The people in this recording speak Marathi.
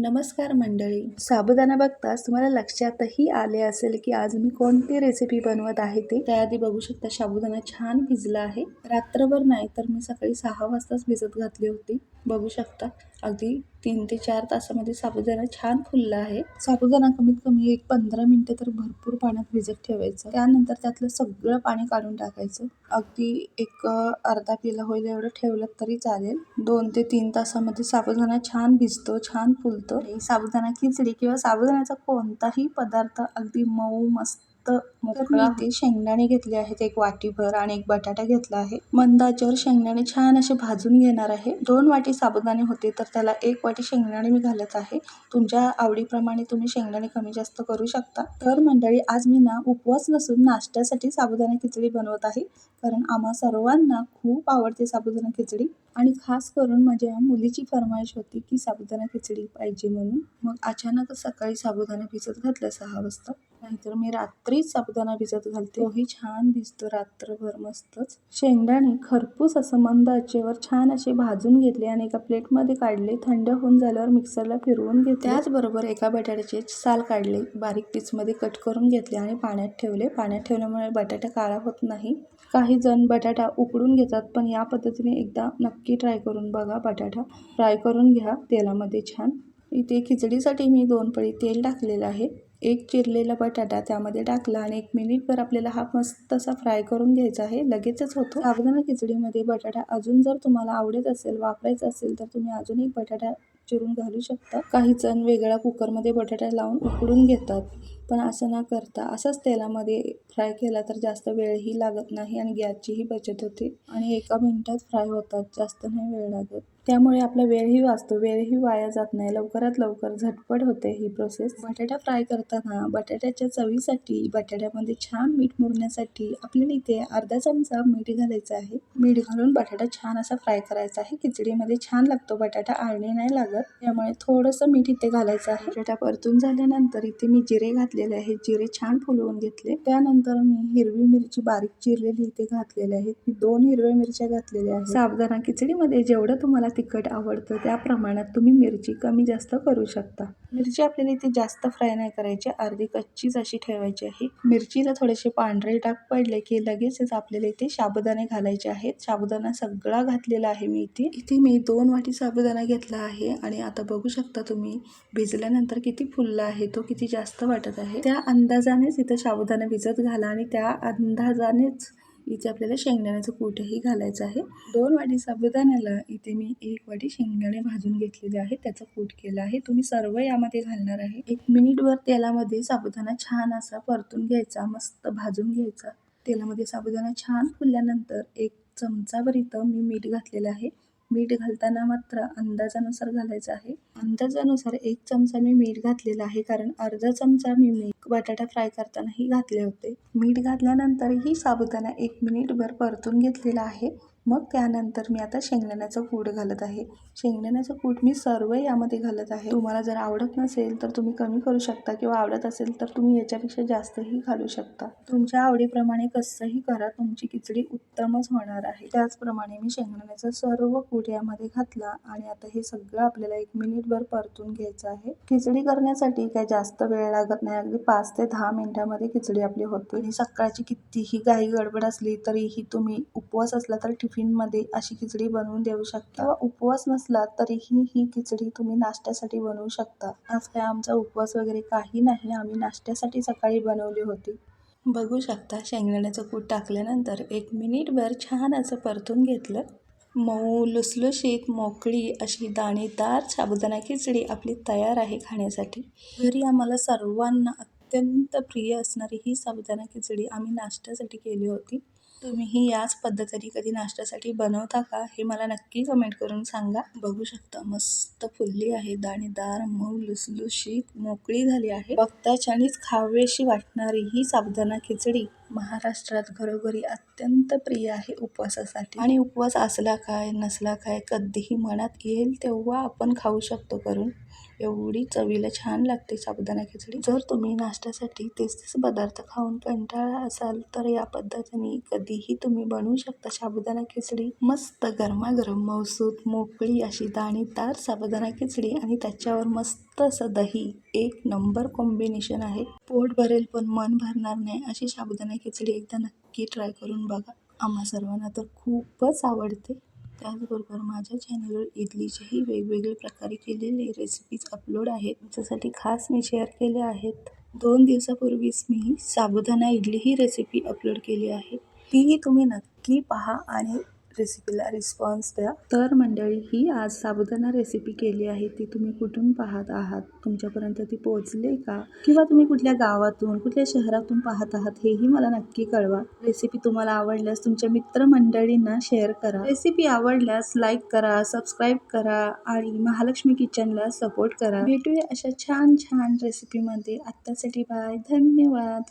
नमस्कार मंडळी. साबुदाणा बघताच तुम्हाला लक्षातही आले असेल की आज मी कोणती रेसिपी बनवत आहे ते. त्याआधी बघू शकता साबुदाणा छान भिजला आहे. रात्रभर नाही तर मी सकाळी सहा वाजताच भिजत घातली होती. बघू शकता. अगदी तीन ते चार तासामध्ये साबुदाणा छान फुलला आहे. साबुदाणा कमीत कमी एक पंधरा मिनटं तर भरपूर पाण्यात भिजत ठेवायचं. त्यानंतर त्यातलं सगळं पाणी काढून टाकायचं. अगदी एक अर्धा पिला होईल एवढं ठेवलं तरी चालेल. दोन ते तीन तासामध्ये साबुदाणा छान भिजतो छान फुलतो. साबुदाणा खिचडी किंवा साबुदाण्याचा कोणताही पदार्थ अगदी मऊ मस्त मोकळा. इथे शेंगदाणे घेतले आहेत एक वाटीभर आणि एक बटाटा घेतला आहे. मंद आचेवर शेंगदाणे छान असे भाजून घेणार आहे. दोन वाटी साबुदाणे होते तर त्याला एक वाटी शेंगदाणे मी घालत आहे. तुमच्या आवडीप्रमाणे तुम्ही शेंगदाणे कमी जास्त करू शकता. तर मंडळी आज मी ना उपवास नसून नाश्त्यासाठी साबुदाणा खिचडी बनवत आहे. कारण आम्हा सर्वांना खूप आवडते साबुदाणा खिचडी. आणि खास करून माझ्या मुलीची फरमाईश होती की साबुदाणा खिचडी पाहिजे म्हणून. मग अचानकच सकाळी साबुदाणा भिजत घातला सहा वाजता. नाहीतर मी रात्रीच साबुदाणा भिजत घालते. तोही छान भिजतो रात्रभर मस्तच. शेंगदाणे खरपूस असं मंद आचेवर छान असे भाजून घेतले आणि एका प्लेटमध्ये काढले. थंड होऊन झाल्यावर मिक्सरला फिरवून घेतले. त्याचबरोबर एका बटाट्याचे साल काढले. बारीक पीसमध्ये कट करून घेतले आणि पाण्यात ठेवले. पाण्यात ठेवल्यामुळे बटाटा काळा होत नाही. काही जण बटाटा उकडून घेतात पण या पद्धतीने एकदा नक्की ट्राय करून बघा बटाटा फ्राय करून घ्या तेलामध्ये छान. इथे खिचडीसाठी मी दोन पळी तेल टाकलेलं आहे. एक चिरलेला बटाटा त्यामध्ये टाकला आणि एक मिनिटभर आपल्याला हा मस्त असा फ्राय करून घ्यायचा आहे. लगेचच होतो. साबुदाणा खिचडीमध्ये बटाटा अजून जर तुम्हाला आवडत असेल वापरायचा असेल तर तुम्ही अजून एक बटाटा चिरून घालू शकता. काही जण वेगळा कुकरमध्ये बटाटा लावून उकडून घेतात. पण असं न करता असंच तेलामध्ये फ्राय केला तर जास्त वेळही लागत नाही आणि गॅसचीही बचत होते. आणि एका मिनटात फ्राय होतात जास्त नाही वेळ लागत. त्यामुळे आपला वेळही वाचतो वेळही वाया जात नाही. लवकरात लवकर झटपट होते ही प्रोसेस बटाटा फ्राय करताना बटाट्याच्या चवीसाठी बटाट्यामध्ये छान मीठ मुरण्यासाठी आपल्याला इथे अर्धा चमचा मीठ घालायचं आहे. मीठ घालून बटाटा छान असा फ्राय करायचा आहे. खिचडीमध्ये छान लागतो बटाटा आळणी नाही लागत. त्यामुळे थोडंसं मीठ इथे घालायचं आहे. बटाटा परतून झाल्यानंतर इथे मी जिरे घातले घातलेले आहेत जिरे छान फुलवून घेतले. त्यानंतर मी हिरवी मिरची बारीक चिरलेली इथे घातलेली आहेत मी दोन हिरव्या मिरच्या घातलेल्या आहेत. साबुदाणा खिचडीमध्ये जेवढं तुम्हाला तिखट आवडतं त्या प्रमाणात तुम्ही मिरची कमी जास्त करू शकता. मिरची आपल्याला इथे जास्त फ्राय नाही करायची अर्धी कच्चीच अशी ठेवायची आहे. मिरचीला थोडेसे पांढरे डाग पडले की लगेचच आपल्याला इथे साबुदाणे घालायचे आहेत. साबुदाणा सगळा घातलेला आहे मी इथे. इथे मी दोन वाटी साबुदाणा घेतला आहे आणि आता बघू शकता तुम्ही भिजल्यानंतर किती फुलला आहे तो किती जास्त वाटत आहे. त्या अंदाजानेच इथं साबुदाणा भिजत घाला आणि त्या अंदाजानेच इथे आपल्याला शेंगदाण्याचं कूटही घालायचं आहे. दोन वाटी साबुदाण्याला इथे मी एक वाटी शेंगदाणे भाजून घेतलेले आहे. त्याचा कूट केला आहे. तुम्ही सर्व यामध्ये घालणार आहे. एक मिनिटभर तेलामध्ये साबुदाणा छान असा परतून घ्यायचा मस्त भाजून घ्यायचा. तेलामध्ये साबुदाणा छान फुलल्यानंतर एक चमचाभर इथं मी मीठ घातलेलं आहे. मीठ घालताना मात्र अंदाजानुसार घालायचं आहे. अंदाजानुसार एक चमचा मी मीठ घातलेला आहे कारण अर्धा चमचा मी मीठ बटाटा फ्राय करतानाही घातले होते. मीठ घातल्यानंतरही साबुदाणा एक मिनिटभर परतून घेतलेला आहे. मग त्यानंतर मी आता शेंगदाण्याचं कूट घालत आहे. शेंगदाण्याचं कूट मी सर्व यामध्ये घालत आहे. तुम्हाला जर आवडत नसेल तर तुम्ही कमी करू शकता किंवा आवडत असेल तर तुम्ही याच्यापेक्षा जास्तही घालू शकता. तुमच्या आवडीप्रमाणे कसंही करा तुमची खिचडी उत्तमच होणार आहे. त्याचप्रमाणे मी शेंगदाण्याचं सर्व कूट यामध्ये घातला आणि आता हे सगळं आपल्याला एक मिनिट मिनिटभर परतून घ्यायचं आहे. खिचडी करण्यासाठी काही जास्त वेळ लागत नाही. अगदी पाच ते दहा मिनिटामध्ये खिचडी आपली होते. आणि सकाळची कितीही गाई गडबड असली तरीही तुम्ही उपवास असला तर टिफिनमध्ये अशी खिचडी बनवून देऊ शकता. उपवास नसला तरीही ही खिचडी तुम्ही नाश्त्यासाठी बनवू शकता. आज काय आमचा उपवास वगैरे काही नाही. आम्ही नाश्त्यासाठी सकाळी बनवली होती. बघू शकता शेंगदाण्याचं कूट टाकल्यानंतर एक मिनिटभर छान असं परतून घेतलं. मऊ लुसलुशीत मोकळी अशी दाणेदार साबुदाणा खिचडी आपली तयार आहे खाण्यासाठी. घरी आम्हाला सर्वांना अत्यंत प्रिय असणारी ही साबुदाणा खिचडी आम्ही नाश्त्यासाठी केली होती. तुम्हीही याच पद्धतीने कधी नाश्त्यासाठी बनवता का हे मला नक्की कमेंट करून सांगा. बघू शकता मस्त फुलली आहे दाणेदार मऊ लुसलुशीत मोकळी झाली आहे. बघताच आणिच खावेशी वाटणारी ही साबुदाणा खिचडी महाराष्ट्रात घरोघरी अत्यंत प्रिय आहे उपवासासाठी. आणि उपवास असला काय नसला काय कधीही मनात येईल तेव्हा आपण खाऊ शकतो करून. एवढी चवीला छान लागते साबुदाणा खिचडी. जर तुम्ही नाश्त्यासाठी तेच तेच पदार्थ खाऊन कंटाळा असाल तर या पद्धतीने कधीही तुम्ही बनवू शकता साबुदाणा खिचडी. मस्त गरमागरम मौसूद मोकळी अशी दाणेदार साबुदाणा खिचडी आणि त्याच्यावर मस्त असं दही. एक नंबर कॉम्बिनेशन आहे. पोट भरेल पण मन भरणार नाही अशी साबुदाणा खिचडी एकदा नक्की ट्राय करून बघा. आम्हा सर्वांना तर खूपच आवडते. त्याचबरोबर माझ्या चॅनलवर इडलीचेही वेगवेगळे प्रकारे केलेले रेसिपीज अपलोड आहेत. त्याच्यासाठी खास मी शेअर केले आहेत. दोन दिवसापूर्वीच मी साबुदाणा इडली ही रेसिपी अपलोड केली आहे. तीही तुम्ही नक्की पहा आणि रेसिपीला रिस्पॉन्स द्या. तर मंडळी ही आज साबुदाणा रेसिपी केली आहे. ती तुम्ही कुठून पाहत आहात? तुमच्यापर्यंत ती पोहोचले का? किंवा तुम्ही कुठल्या गावातून कुठल्या शहरातून पाहत आहात? हेही मला नक्की कळवा. रेसिपी तुम्हाला आवडल्यास तुमच्या मित्रमंडळींना शेअर करा. रेसिपी आवडल्यास लाईक करा सबस्क्राईब करा आणि महालक्ष्मी किचनला सपोर्ट करा. भेटूया अशा छान छान रेसिपीमध्ये आत्तासाठी बाय धन्यवाद.